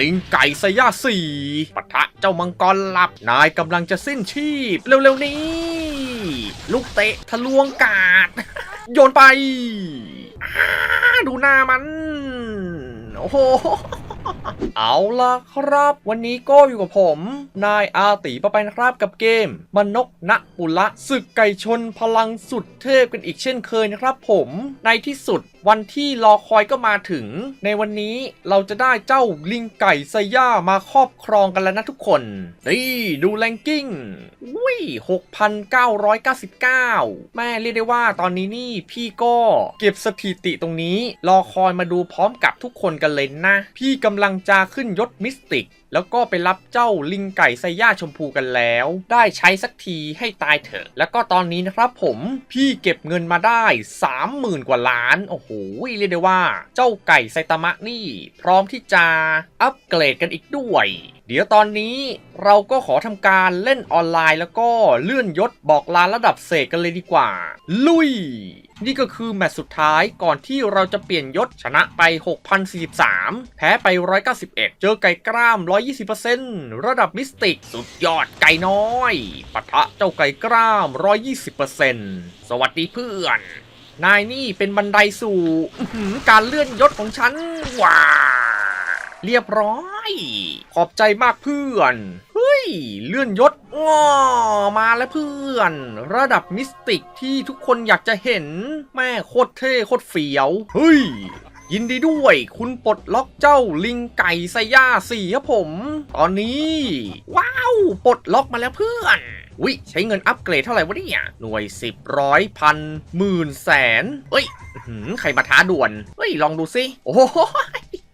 ลิงไก่สยาสี่ปะทะเจ้ามังกรหลับนายกำลังจะสิ้นชีพ เร็วๆนี้ ลูกเตะทะลวงกาด โยนไป ดูหน้ามัน โอ้โห เอาล่ะครับ วันนี้ก็อยู่กับผม นายอาติปะไปนะครับกับเกมมนกณปุละศึกไก่ชนพลังสุดเทพกันอีกเช่นเคยนะครับผมในที่สุดวันที่รอคอยก็มาถึง ในวันนี้เราจะได้เจ้าลิงไก่ไซย่ามาครอบครองกันแล้วนะทุกคน นี่ดูแรงกิ้งอุ้ย6,999แม่เรียกได้ว่าตอนนี้นี่พี่ก็เก็บสถิติตรงนี้ รอคอยมาดูพร้อมกับทุกคนกันเลยนะ พี่กำำลังจะขึ้นยศมิสติก แล้วก็ไปรับเจ้าลิงไก่ไซย่าชมพูกันแล้ว ได้ใช้สักทีให้ตายเถอะ แล้วก็ตอนนี้นะครับผมพี่เก็บเงินมาได้ 30,000 กว่าล้าน โอ้โหเรียกได้ว่า เจ้าไก่ไซตามะนี่ พร้อมที่จะอัปเกรดกันอีกด้วยเดี๋ยวตอนนี้เราก็ขอทำการเล่นออนไลน์แล้วก็เลื่อนยศบอกลาระดับเศษกันเลยดีกว่า ลุย นี่ก็คือแมตช์สุดท้ายก่อนที่เราจะเปลี่ยนยศชนะไป 6,043 แพ้ไป 191 เจอไก่กล้าม 120%ระดับมิสติก สุดยอดไก่น้อยปะทะเจ้าไก่กล้าม 120%สวัสดีเพื่อน นายนี่เป็นบันไดสู่การเลื่อนยศของฉันว้าเรียบร้อย ขอบใจมากเพื่อน เลื่อนยศว้ามาแล้วเพื่อน ระดับมิสติกที่ทุกคนอยากจะเห็น แม่โคตรเท่โคตรเฟี้ยว เฮ้ย ยินดีด้วยคุณปลดล็อกเจ้าลิงไก่ไซย่าสี่ครับผม ตอนนี้ ว้าว ปลดล็อกมาแล้วเพื่อนวิใช้เงินอัปเกรดเท่าไหร่วะเนี่ยหน่วยสิบร้อยพันหมื่นแสนเอ้ยหือใครมาท้าด่วนเฮ้ยลองดูสิโอ้โห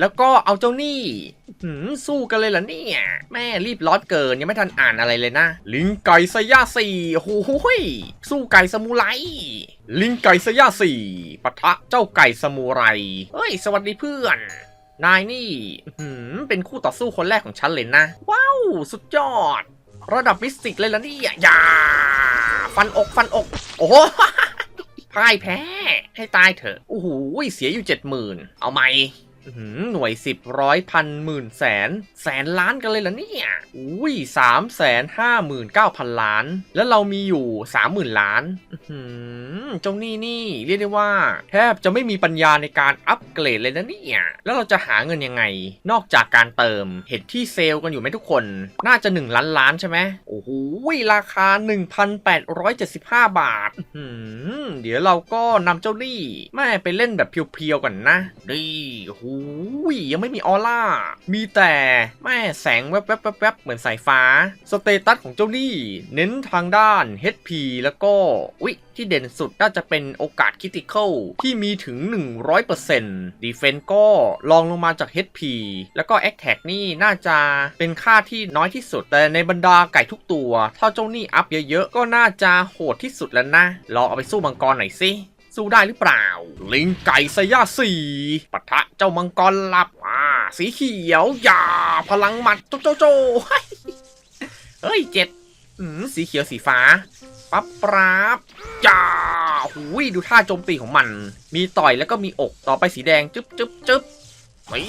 แล้วก็เอาเจ้านี่ หือสู้กันเลยเหรอเนี่ย แม่รีบร้อนเกินยังไม่ทันอ่านอะไรเลยนะ ลิงไก่ไซย่าสี่โอ้โหยสู้ไก่สมุไรลิงไก่ไซย่าสี่ปะทะเจ้าไก่สมุไรเฮ้ย สวัสดีเพื่อน นายนี่หือเป็นคู่ต่อสู้คนแรกของฉันเลยนะ ว้าว สุดยอด ระดับมิสติกเลยล่ะเนี่ยอย่าฟันอกฟันอก โอ้โหพ่ายแพ้ ให้ตายเถอะโอ้โหเสียอยู่เจ็ดหมื่นเอาไหม หน่วยสิบร้อยพันหมื่นแสน แสนล้านกันเลยเหรอเนี่ย อุ้ยสามแสนห้าหมื่นเก้าพันล้าน แล้วเรามีอยู่สามหมื่นล้านเจ้านี่นี่เรียกได้ว่า แทบจะไม่มีปัญญาในการอัปเกรดเลยนะเนี่ย แล้วเราจะหาเงินยังไง นอกจากการเติม เห็นที่เซลล์กันอยู่ไหมทุกคน น่าจะ 1 ล้านล้านใช่ไหมโอ้โหราคา 1,875 บาทอื้อหือเดี๋ยวเราก็นำเจ้านี่แม่ไปเล่นแบบเพียวๆก่อนนะดีโอ้หยังไม่มีออร่า มีแต่แม่แสงแวบๆๆๆเหมือนสายฟ้า สเตตัสของเจ้านี่ เน้นทางด้าน HP แล้วก็อุ๊ยที่เด่นสุดน่าจะเป็นโอกาสคิติค a l ที่มีถึง 100% Defense ก็ลองลงมาจาก HP แล้วก็ Attack นี่น่าจะเป็นค่าที่น้อยที่สุด แต่ในบรรดาไก่ทุกตัว ถ้าเจ้านี่อัพเยอะๆ ก็น่าจะโหดที่สุดแล้วนะ ลองเอาไปสู้มังกรหน่อยสิ สู้ได้หรือเปล่า ลิงไก่สยาสีปะทะเจ้ามังกรหลับอ่าสีเขียวอย่า พลังหมัดโจโจโจเฮ้ยเจ็ดอืมสีเขียวสีฟ้า ปั๊บปราบจ้าหูยดูท่าโจมตีของมัน มีต่อยแล้วก็มีอกต่อไปสีแดง จึ๊บจึ๊บจึ๊บนี่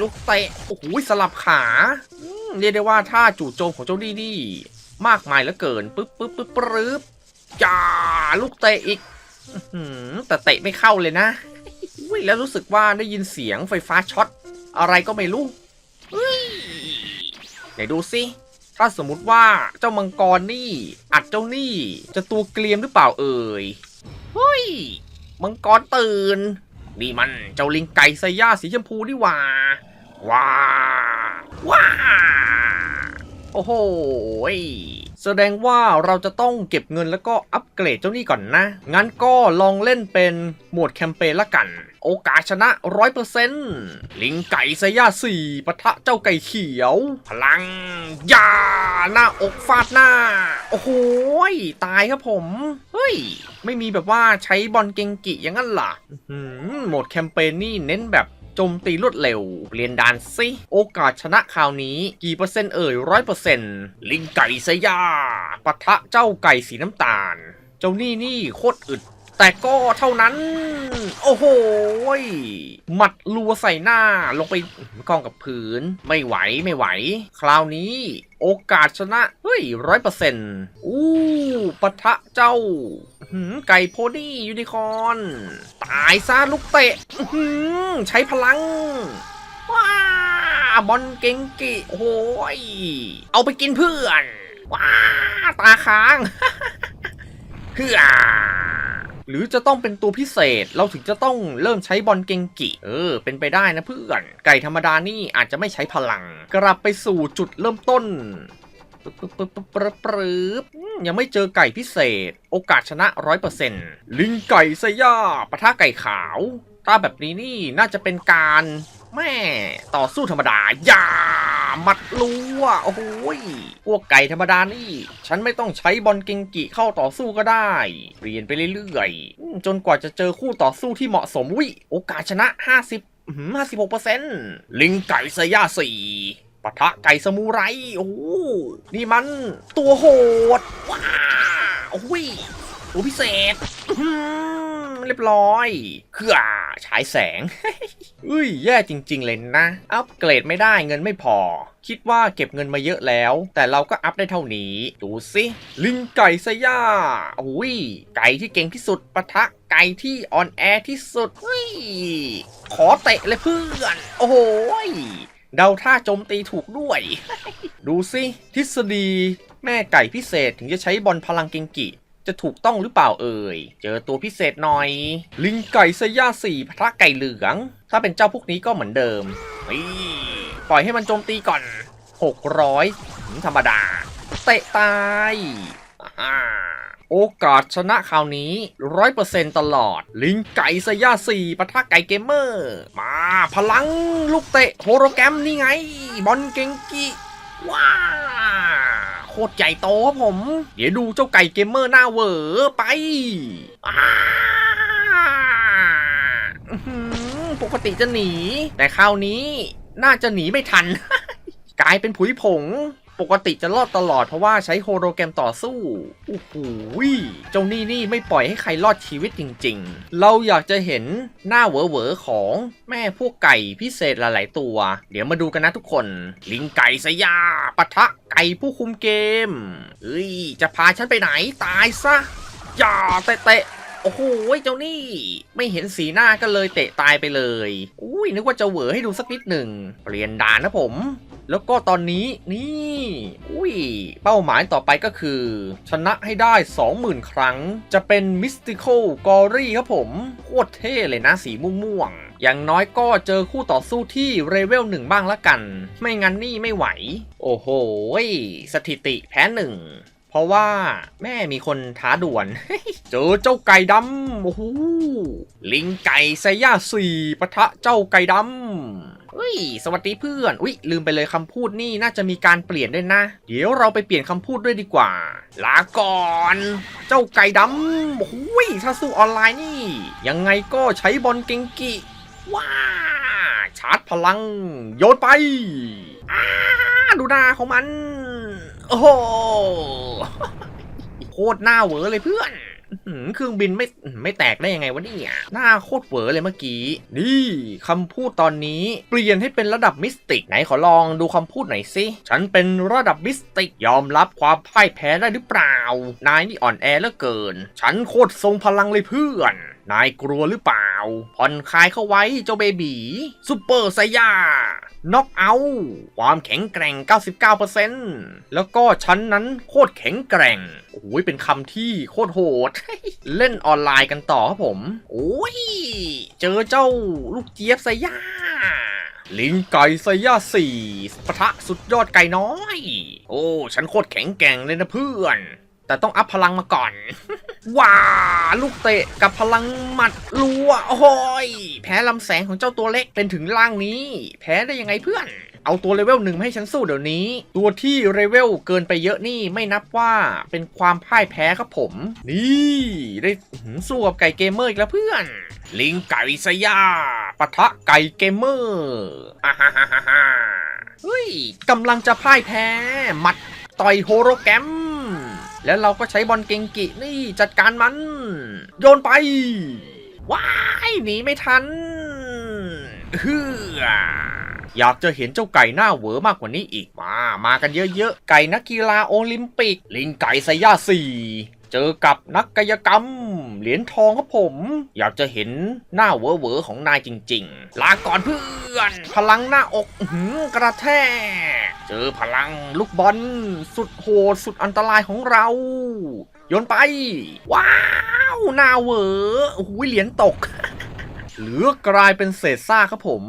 ลูกเตะโอ้โหสลับขาอืมเรียกได้ว่าท่าจู่โจมของเจ้าดีนี่มากมายเหลือเกินปึ๊บปึ๊บปึ๊บปึ๊บจ้าลูกเตะอีก แต่เตะไม่เข้าเลยนะอุ้ยแล้วรู้สึกว่าได้ยินเสียงไฟฟ้าช็อต อะไรก็ไม่รู้ไหนดูสิถ้าสมมุติว่าเจ้ามังกรนี่ อัดเจ้านี่ จะตัวเกลียมหรือเปล่าเอ่ยเฮ้ย มังกรตื่น นี่มันเจ้าลิงไก่ไซย่าสีชมพูนี่ว่า ว้าว้าโอ้โห แสดงว่าเราจะต้องเก็บเงินแล้วก็อัปเกรดเจ้านี่ก่อนนะ งั้นก็ลองเล่นเป็นโหมดแคมเปญละกัน โอกาสชนะ100%ลิงไก่ไซย่าสี่ปะทะเจ้าไก่เขียว พลังยาหน้าอกฟาดหน้า โอ้โหตายครับผม เฮ้ย ไม่มีแบบว่าใช้บอลเกงกิอย่างนั้นล่ะหือโหมดแคมเปญนี่เน้นแบบ จมตีรวดเร็ว เรียนดานสิโอกาสชนะคราวนี้ กี่เปอร์เซ็นต์เอ่ยร้อยเปอร์เซ็นต์ลิงไก่ไซย่าปะทะเจ้าไก่สีน้ำตาล เจ้านี่นี่โคตรอึด แต่ก็เท่านั้น โอ้โหยหมัดรัวใส่หน้าลงไปกองกับพื้น ไม่ไหวไม่ไหว คราวนี้โอกาสชนะ เฮ้ยร้อยเปอร์เซ็นต์อู้ปะทะเจ้า ไก่โพนี่ยูนิคอนตายซะลูกเตะใช้พลัง ว้าบอลเก่งกิโอ้ยเอาไปกินเพื่อน ว้าตาค้างเพื่อหรือจะต้องเป็นตัวพิเศษเราถึงจะต้องเริ่มใช้บอลเกงกิ เออ เป็นไปได้นะเพื่อน ไก่ธรรมดานี่อาจจะไม่ใช้พลัง กลับไปสู่จุดเริ่มต้น ปึ๊บปึ๊บปึ๊บปึ๊บปึ๊บยังไม่เจอไก่พิเศษ โอกาสชนะร้อยเปอร์เซ็นต์ลิงไก่สยาปะทะไก่ขาวถ้าแบบนี้นี่น่าจะเป็นการแม่ต่อสู้ธรรมดา อย่ามัดรัวโอ้โหยพวกไก่ธรรมดานี่ ฉันไม่ต้องใช้บอลเกงกิเข้าต่อสู้ก็ได้ เปลี่ยนไปเรื่อยๆ จนกว่าจะเจอคู่ต่อสู้ที่เหมาะสมวิโอกาสชนะ 50 56%ลิงไก่สยาสี่ ปะทะไก่สมูไร โอ้โหนี่มันตัวโหด ว้าโอ้ยตัวพิเศษเรียบร้อยเคือฉายแสง อุ้ย แย่จริง ๆ เลยนะ อัปเกรดไม่ได้เงินไม่พอ คิดว่าเก็บเงินมาเยอะแล้ว แต่เราก็อัพได้เท่านี้ ดูสิ ลิงไก่สยาโอ้ย ไก่ที่เก่งที่สุดปะทะไก่ที่อ่อนแอที่สุดเฮ้ย ขอเตะเลยเพื่อน โอ้โหย เดาท่าโจมตีถูกด้วย ดูสิทฤษฎีแม่ไก่พิเศษถึงจะใช้บอลพลังเกงกิ จะถูกต้องหรือเปล่าเอ่ย เจอตัวพิเศษหน่อย ลิงไก่สยาสี่พระไก่เหลือง ถ้าเป็นเจ้าพวกนี้ก็เหมือนเดิมนี่ปล่อยให้มันโจมตีก่อน 600ธรรมดา เตะตายอ่า โอกาสชนะคราวนี้ร้อยเปอร์เซ็นตลอด ลิงไก่สยาสี่ปะทะไก่เกมเมอร์ มาพลังลูกเตะโฮโรแกรมนี่ไง บอลเกงกิว้าโคตรใหญ่โตครับผม เดี๋ยวดูเจ้าไก่เกมเมอร์หน้าเวอไปอ้าอื้อหือปกติจะหนี แต่คราวนี้น่าจะหนีไม่ทัน กลายเป็นผุยผง ปกติจะรอดตลอดเพราะว่าใช้โฮโลแกรมต่อสู้โอ้โหยเจ้านี่นี่ไม่ปล่อยให้ใครรอดชีวิตจริง ๆ เราอยากจะเห็นหน้าเหวอของแม่พวกไก่พิเศษหลายๆตัว เดี๋ยวมาดูกันนะทุกคน ลิงไก่สยาปะทะไก่ผู้คุมเกมเอ้ยจะพาฉันไปไหนตายซะอย่าเตะเตะโอ้โหเจ้านี่ ไม่เห็นสีหน้าก็เลยเตะตายไปเลย อุ้ยนึกว่าจะเหวอให้ดูสักนิดหนึ่งเปลี่ยนด่านนะผม แล้วก็ตอนนี้นี่ อุ้ย เป้าหมายต่อไปก็คือ ชนะให้ได้ 20,000 ครั้ง จะเป็น Mystical g o r y ครับผม โคตรเท่เลยนะสีม่วงๆอย่างน้อยก็เจอคู่ต่อสู้ที่เลเวลหนึ่งบ้างละกัน ไม่งั้นนี่ไม่ไหว โอ้โห สถิติแพ้หนึ่งเพราะว่าแม่มีคนท้าด่วน เจอเจ้าไก่ดำโอ้โหลิงไก่ไซย่าสี่ปะทะเจ้าไก่ดำ เฮ้ย สวัสดีเพื่อน อุ้ยลืมไปเลยคำพูดนี่น่าจะมีการเปลี่ยนด้วยนะ เดี๋ยวเราไปเปลี่ยนคำพูดด้วยดีกว่า ลาก่อน เจ้าไก่ดำโอ้โหถ้าสู้ออนไลน์นี่ ยังไงก็ใช้บอลเกงกิว้า ชาร์จพลัง โยนไปอ้าดูหน้าของมัน โอ้โหโคตรหน้าเวอเลยเพื่อน เครื่องบินไม่ไม่แตกได้ยังไงวะเนี่ย หน้าโคตรเวอเลยเมื่อกี้ นี่คำพูดตอนนี้เปลี่ยนให้เป็นระดับมิสติก ไหนขอลองดูคำพูดหน่อยสิ ฉันเป็นระดับมิสติก ยอมรับความพ่ายแพ้ได้หรือเปล่า นายนี่อ่อนแอเหลือเกิน ฉันโคตรทรงพลังเลยเพื่อน นายกลัวหรือเปล่า ผ่อนคลายเข้าไว้เจ้าเบบีซูเปอร์ไซยาน็อกเอา ความแข็งแกร่ง 99%แล้วก็ชั้นนั้นโคตรแข็งแกร่ง โอ้ยเป็นคำที่โคตรโหด เล่นออนไลน์กันต่อครับผม โอ้ย เจอเจ้าลูกเจี๊ยบไซยาลิงไก่ไซย่าสี่ปะทะสุดยอดไก่น้อย โอ้ ฉันโคตรแข็งแกร่งเลยนะเพื่อน แต่ต้องอัพพลังมาก่อน ว้า ลูกเตะกับพลังหมัดรัวโอ้ยแพ้ลำแสงของเจ้าตัวเล็กเป็นถึงร่างนี้ แพ้ได้ยังไงเพื่อน เอาตัวเลเวลหนึ่งให้ฉันสู้เดี๋ยวนี้ ตัวที่เลเวลเกินไปเยอะนี่ไม่นับว่าเป็นความพ่ายแพ้ครับผม นี่ได้สู้กับไก่เกมเมอร์อีกแล้วเพื่อน ลิงไก่สยาปะทะไก่เกมเมอร์อ่าฮ่าฮ่าฮ่าเฮ้ยกำลังจะพ่ายแพ้หมัดต่อยโฮโรแกรม แล้วเราก็ใช้บอลเกงกินี่จัดการมัน โยนไป ว้ายหนีไม่ทันฮืออยากจะเห็นเจ้าไก่หน้าเหวอมากกว่านี้อีกมา มากันเยอะๆ ไก่นักกีฬาโอลิมปิก ลิงไก่ไซย่าสี่ เจอกับนักกายกรรม เหรียญทองครับผม อยากจะเห็นหน้าเวอเวอๆของนายจริง ๆ ลาก่อนเพื่อน พลังหน้าอกหืกระแทก เจอพลังลูกบอลสุดโหดสุดอันตรายของเราโยนไป ว้าวหน้าเวอโอ้โหเหรียญตก เหลือกลายเป็นเศษซากครับผม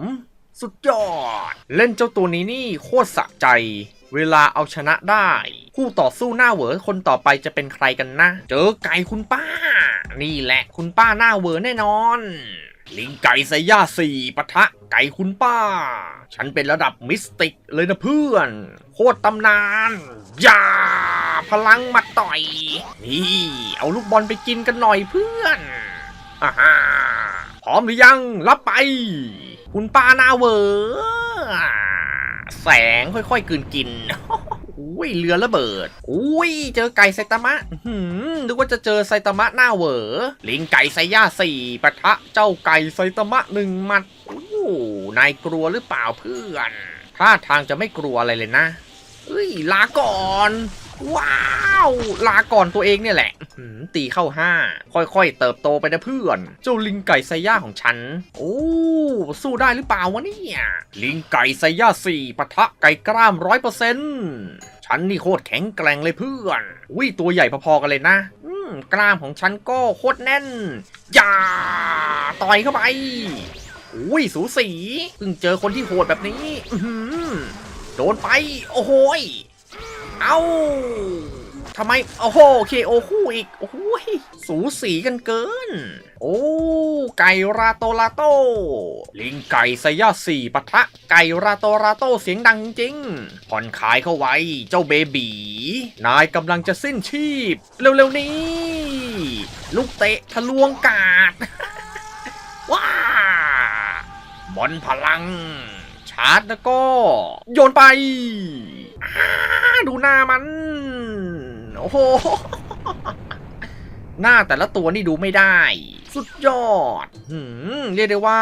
สุดยอด เล่นเจ้าตัวนี้นี่โคตรสะใจ เวลาเอาชนะได้ คู่ต่อสู้หน้าเวอคนต่อไปจะเป็นใครกันนะ เจอไก่คุณป้า นี่แหละคุณป้าหน้าเวอแน่นอน ลิงไก่ไซย่าสี่ปะทะไก่คุณป้า ฉันเป็นระดับมิสติกเลยนะเพื่อน โคตรตำนานอย่าพลังมาต่อย นี่ เอาลูกบอลไปกินกันหน่อยเพื่อนอ่าฮะพร้อมหรือยังรับไป คุณป้าหน้าเวอแสงค่อยๆกลืนกิน อุ้ยเรือระเบิด อุ้ยเจอไก่ไซตามะอื้อหืมนึกว่าจะเจอไซตามะหน้าเหวอลิงไก่ไซย่าสี่ปะทะเจ้าไก่ไซตามะหนึ่งมัดโอ้นายกลัวหรือเปล่าเพื่อนท่าทางจะไม่กลัวอะไรเลยนะเอ้ยลาก่อน ว้าว ลาก่อนตัวเองเนี่ยแหละ ตีเข้าห้า ค่อยๆ เติบโตไปนะเพื่อน เจ้าลิงไก่ไซย่าของฉัน โอ้ สู้ได้หรือเปล่าวะเนี่ย ลิงไก่ไซย่าสี่ปะทะไก่กล้ามร้อยเปอร์เซ็นต์ฉันนี่โคตรแข็งแกร่งเลยเพื่อนอุ้ยตัวใหญ่พอๆกันเลยนะกล้ามของฉันก็โคตรแน่นอย่าต่อยเข้าไปอุ้ยสูสีเพิ่งเจอคนที่โหดแบบนี้โดนไป โอ้โหย เอาทำไม โอ้โหเคโอคู่อีก โอ้โหยสูสีกันเกิน โอ้ ไก่ราโตราโต ลิงไก่ไซยาสี่ปะทะ ไก่ราโตราโตเสียงดังจริง ผ่อนคลายเข้าไว้ เจ้าเบบี นายกำลังจะสิ้นชีพ เร็วๆนี้ ลูกเตะทะลวงกาด ว้าบอลพลัง ชาร์จแล้วก็ โยนไป ดูหน้ามัน โอ้โห หน้าแต่ละตัวนี่ดูไม่ได้ สุดยอดหืมเรียกได้ว่า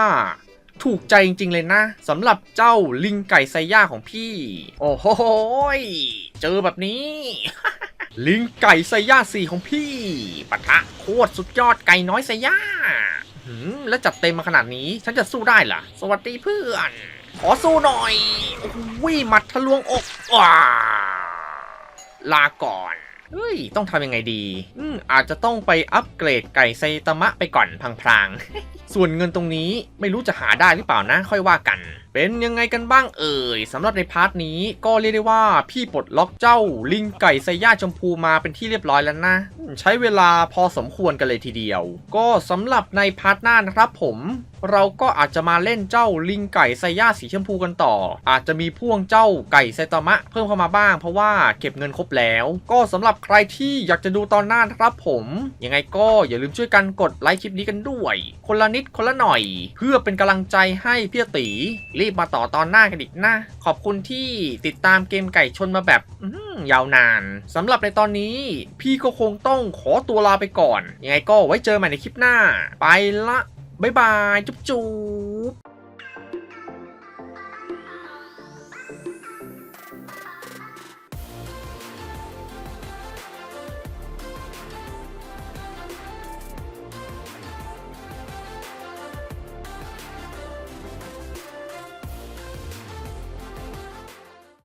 ถูกใจจริง ๆ เลยนะสำหรับเจ้าลิงไก่ไซย่าของพี่ โอ้โห เจอแบบนี้ ลิงไก่ไซย่าสี่ของพี่ปะทะโคตรสุดยอดไก่น้อยไซย่าหืมแล้วจัดเต็มมาขนาดนี้ ฉันจะสู้ได้เหรอสวัสดีเพื่อน ขอสู้หน่อยโอ้โหหมัดทะลวงอกว้าลาก่อนเฮ้ย ต้องทำยังไงดี อืมอาจจะต้องไปอัปเกรดไก่ไซตามะไปก่อนพลางๆ ส่วนเงินตรงนี้ไม่รู้จะหาได้หรือเปล่านะ ค่อยว่ากัน เป็นยังไงกันบ้างเอ่ยสำหรับในพาร์ทนี้ก็เรียกได้ว่าพี่ปลดล็อกเจ้าลิงไก่ไซย่าชมพูมาเป็นที่เรียบร้อยแล้วนะ ใช้เวลาพอสมควรกันเลยทีเดียว ก็สำหรับในพาร์ทหน้านะครับผมเราก็อาจจะมาเล่นเจ้าลิงไก่ไซย่าสีชมพูกันต่อ อาจจะมีพ่วงเจ้าไก่ไซตามะเพิ่มเข้ามาบ้าง เพราะว่าเก็บเงินครบแล้ว ก็สำหรับใครที่อยากจะดูตอนหน้านะครับผม ยังไงก็อย่าลืมช่วยกันกดไลค์คลิปนี้กันด้วย คนละนิดคนละหน่อย เพื่อเป็นกำลังใจให้พี่ตีรีบมาต่อตอนหน้ากันอีกนะ ขอบคุณที่ติดตามเกมไก่ชนมาแบบยาวนานสำหรับในตอนนี้ พี่ก็คงต้องขอตัวลาไปก่อน ยังไงก็ไว้เจอใหม่ในคลิปหน้า ไปละ บ๊ายบาย จุ๊บจุ๊บ